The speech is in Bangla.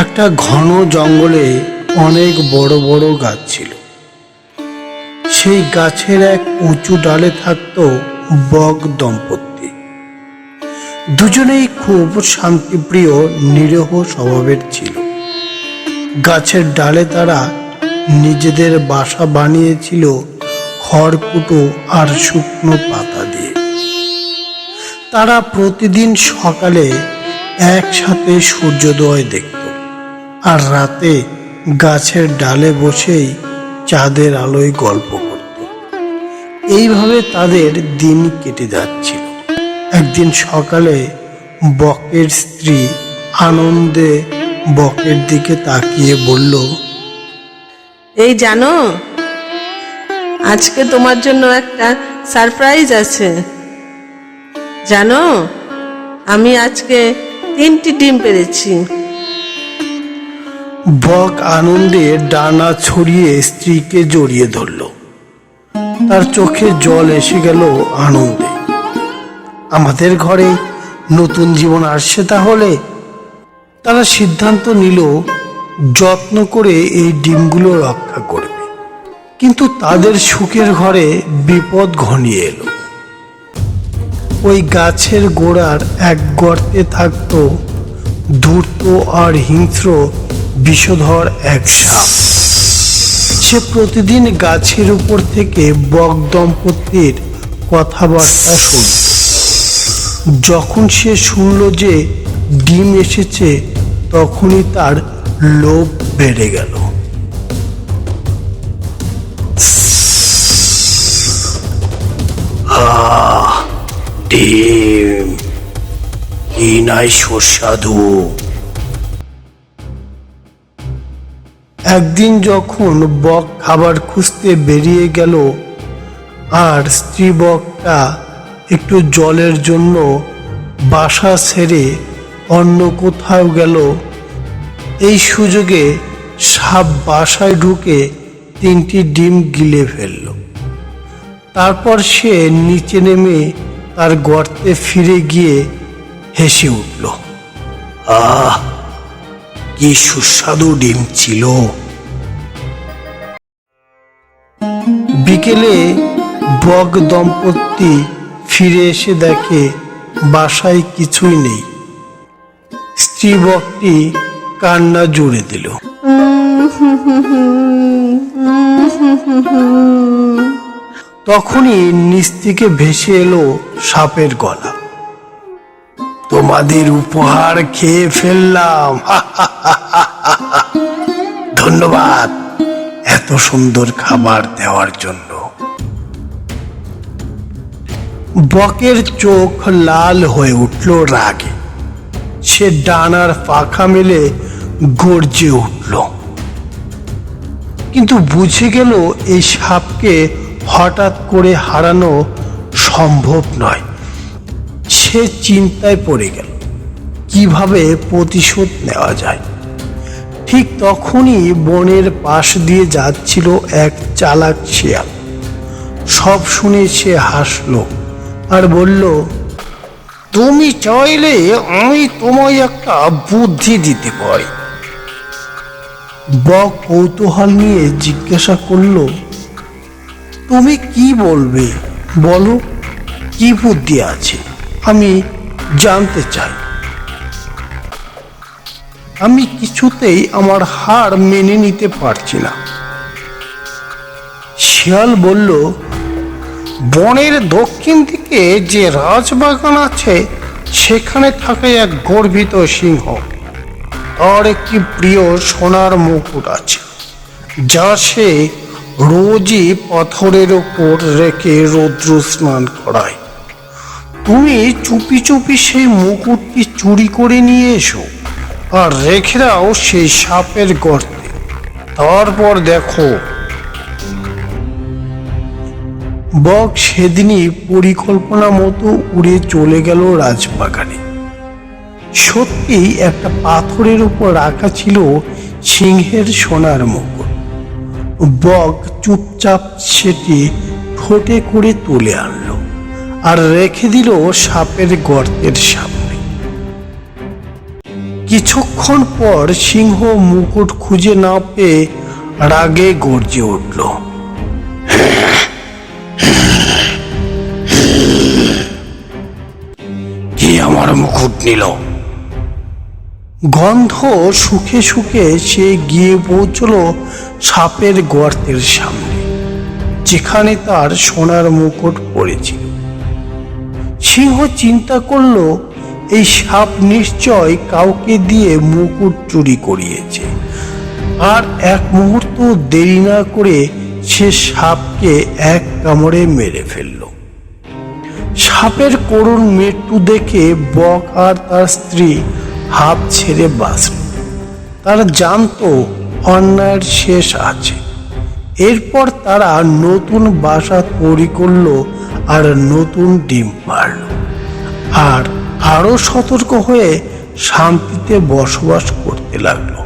একটা ঘন জঙ্গলে অনেক বড় বড় গাছ ছিল। সেই গাছের এক উঁচু ডালে থাকতো বক দম্পতি। দুজনেই খুব শান্তিপ্রিয়, নিরীহ স্বভাবের ছিল। গাছের ডালে তারা নিজেদের বাসা বানিয়েছিল খড়কুটো আর শুকনো পাতা দিয়ে। তারা প্রতিদিন সকালে একসাথে সূর্যোদয় দেখত। আর রাতে গাছের ডালে বসেই চাঁদের আলোয় গল্প করত। এইভাবে তাদের দিন কেটে যাচ্ছিল। একদিন সকালে বকের স্ত্রী আনন্দে বকের দিকে তাকিয়ে বলল, এই জানো, আজকে তোমার জন্য একটা সারপ্রাইজ আছে। জানো, আমি আজকে তিনটি ডিম পেরেছি। বক আনন্দে ডানা ছড়িয়ে স্ত্রীকে জড়িয়ে ধরল। তার চোখে জল এসে গেল আনন্দে। আমাদের ঘরে নতুন জীবন আসছে তাহলে? তারা সিদ্ধান্ত নিল, যত্ন করে এই ডিমগুলো রক্ষা করবে। কিন্তু তাদের সুখের ঘরে বিপদ ঘনিয়ে এলো। ওই গাছের গোড়ার এক গর্তে থাকতো ধূর্ত আর হিংস্র বিষধর এক সাপ। সে প্রতিদিন গাছের উপর থেকে বক দম্পতির কথাবার্তা শুনত যখন সে শুনল যে ডিম এসেছে, তখনই তার লোভ বেড়ে গেল। ডিম, কি নাই সুস্বাদু। একদিন যখন বক খাবার খুঁজতে বেরিয়ে গেল, আর স্ত্রী বকটা একটু জলের জন্য বাসা ছেড়ে অন্য কোথাও গেল, এই সুযোগে সাপ বাসায় ঢুকে তিনটি ডিম গিলে ফেলল। তারপর সে নিচে নেমে তার গর্তে ফিরে গিয়ে হেসে উঠল, আহ কি সুস্বাদু ডিম ছিল। বিকেলে বক দম্পতি ফিরে এসে দেখে, বাসায় কিছুই নেই। স্ত্রী বকটি কান্না জুড়ে দিল। তখনই নিচ থেকে ভেসে এলো সাপের গলা। তোমাদের উপহার খেয়ে ফেললাম। ধন্যবাদ এত সুন্দর খাবার দেওয়ার জন্য। বকের চোখ লাল হয়ে উঠল রাগে। সে ডানার পাখা মেলে গর্জে উঠল। কিন্তু বুঝে গেল এই সাপকে হঠাৎ করে হারানো সম্ভব নয়। সে চিন্তায় পড়ে গেল। কীভাবে প্রতিশোধ নেওয়া যায়? ঠিক তখনই বনের পাশ দিয়ে যাচ্ছিল এক চালাক শিয়াল। সব শুনে সে হাসলো আর বলল, তুমি চাইলে আমি তোমায় একটা বুদ্ধি দিতে পারি। বক কৌতূহল নিয়ে জিজ্ঞাসা করল, তুমি কি বলবে? বলো, কি বুদ্ধি আছে? আমি জানতে চাই। আমি কিছুতেই আমার হার মেনে নিতে পারছি না। শিয়াল বলল, বনের দক্ষিণ দিকে যে রাজবাগান আছে, সেখানে থাকে এক গর্বিত সিংহ। তার একটি প্রিয় সোনার মুকুট আছে, যা সে রোজই পাথরের ওপর রেখে রৌদ্র স্নান করায়। তুমি চুপি চুপি সেই মুকুটটি চুরি করে নিয়ে এসো আর রেখে দাও সেই সাপের গর্তে। তারপর দেখো। বক সেদিনই পরিকল্পনা মতো উড়ে চলে গেল রাজবাগানে। সত্যি একটা পাথরের উপর রাখা ছিল সিংহের সোনার মুকুট। বক চুপচাপ সেটি ঠোঁটে করে তুলে আনলো। আর রেখে দিল সাপের গর্তের সামনে। কিছুক্ষণ পর সিংহ মুকুট খুঁজে না পেয়ে রাগে গর্জে উঠল। কি আমার মুকুট নিল? গন্ধ সুখে সুখে সে গিয়ে পৌঁছলো সাপের গর্তের সামনে যেখানে তার সোনার মুকুট পড়েছিল। সিংহ চিন্তা করল, এই সাপ নিশ্চয় কাউকে দিয়ে মুকুট চুরি করিয়েছে। আর এক মুহূর্ত দেরি না করে সে সাপকে এক কামড়ে মেরে ফেলল। সাপের করুণ মৃত্যু দেখে বক আর তার স্ত্রী হাফ ছেড়ে বাঁচল। তারা জানতো অন্যায়ের শেষ আছে। এরপর তারা নতুন বাসা তৈরি করল আর নতুন ডিম পারল আর আরও সতর্ক হয়ে শান্তিতে বসবাস করতে লাগল।